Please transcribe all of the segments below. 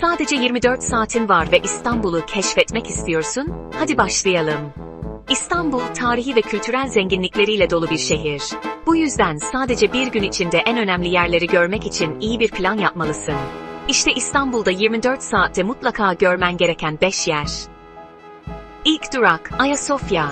Sadece 24 saatin var ve İstanbul'u keşfetmek istiyorsun? Hadi başlayalım. İstanbul, tarihi ve kültürel zenginlikleriyle dolu bir şehir. Bu yüzden sadece bir gün içinde en önemli yerleri görmek için iyi bir plan yapmalısın. İşte İstanbul'da 24 saatte mutlaka görmen gereken 5 yer. İlk durak, Ayasofya.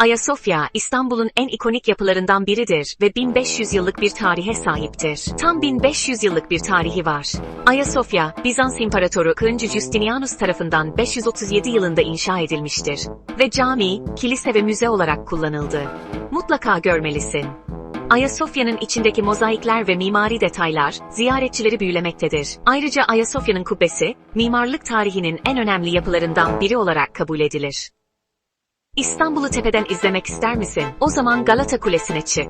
Ayasofya, İstanbul'un en ikonik yapılarından biridir ve 1500 yıllık bir tarihe sahiptir. Tam 1500 yıllık bir tarihi var. Ayasofya, Bizans İmparatoru 2. Justinianus tarafından 537 yılında inşa edilmiştir. Ve cami, kilise ve müze olarak kullanıldı. Mutlaka görmelisin. Ayasofya'nın içindeki mozaikler ve mimari detaylar, ziyaretçileri büyülemektedir. Ayrıca Ayasofya'nın kubbesi, mimarlık tarihinin en önemli yapılarından biri olarak kabul edilir. İstanbul'u tepeden izlemek ister misin? O zaman Galata Kulesi'ne çık.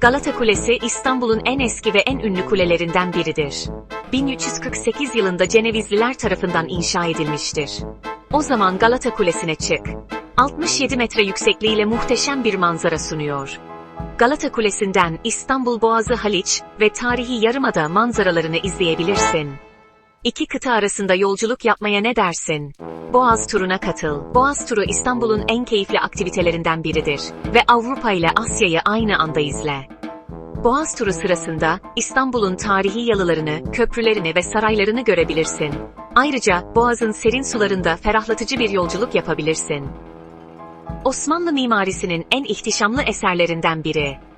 Galata Kulesi İstanbul'un en eski ve en ünlü kulelerinden biridir. 1348 yılında Cenevizliler tarafından inşa edilmiştir. O zaman Galata Kulesi'ne çık. 67 metre yüksekliğiyle muhteşem bir manzara sunuyor. Galata Kulesi'nden İstanbul Boğazı Haliç ve tarihi Yarımada manzaralarını izleyebilirsin. İki kıta arasında yolculuk yapmaya ne dersin? Boğaz turuna katıl. Boğaz turu İstanbul'un en keyifli aktivitelerinden biridir ve Avrupa ile Asya'yı aynı anda izle. Boğaz turu sırasında İstanbul'un tarihi yalılarını, köprülerini ve saraylarını görebilirsin. Ayrıca Boğaz'ın serin sularında ferahlatıcı bir yolculuk yapabilirsin. Osmanlı mimarisinin en ihtişamlı eserlerinden biri.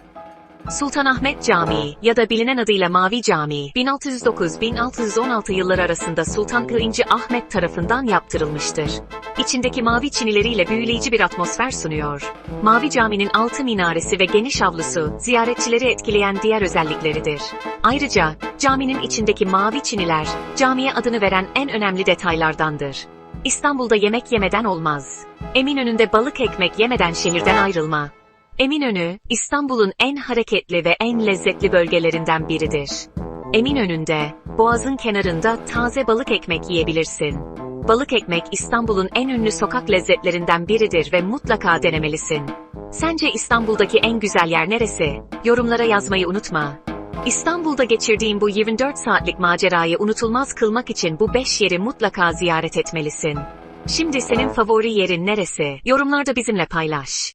Sultanahmet Camii ya da bilinen adıyla Mavi Camii, 1609-1616 yılları arasında Sultan I. Ahmet tarafından yaptırılmıştır. İçindeki mavi çinileriyle büyüleyici bir atmosfer sunuyor. Mavi Cami'nin altı minaresi ve geniş avlusu, ziyaretçileri etkileyen diğer özellikleridir. Ayrıca, caminin içindeki mavi çiniler, camiye adını veren en önemli detaylardandır. İstanbul'da yemek yemeden olmaz. Eminönü'nde balık ekmek yemeden şehirden ayrılma. Eminönü, İstanbul'un en hareketli ve en lezzetli bölgelerinden biridir. Eminönü'nde, boğazın kenarında taze balık ekmek yiyebilirsin. Balık ekmek İstanbul'un en ünlü sokak lezzetlerinden biridir ve mutlaka denemelisin. Sence İstanbul'daki en güzel yer neresi? Yorumlara yazmayı unutma. İstanbul'da geçirdiğin bu 24 saatlik macerayı unutulmaz kılmak için bu 5 yeri mutlaka ziyaret etmelisin. Şimdi senin favori yerin neresi? Yorumlarda bizimle paylaş.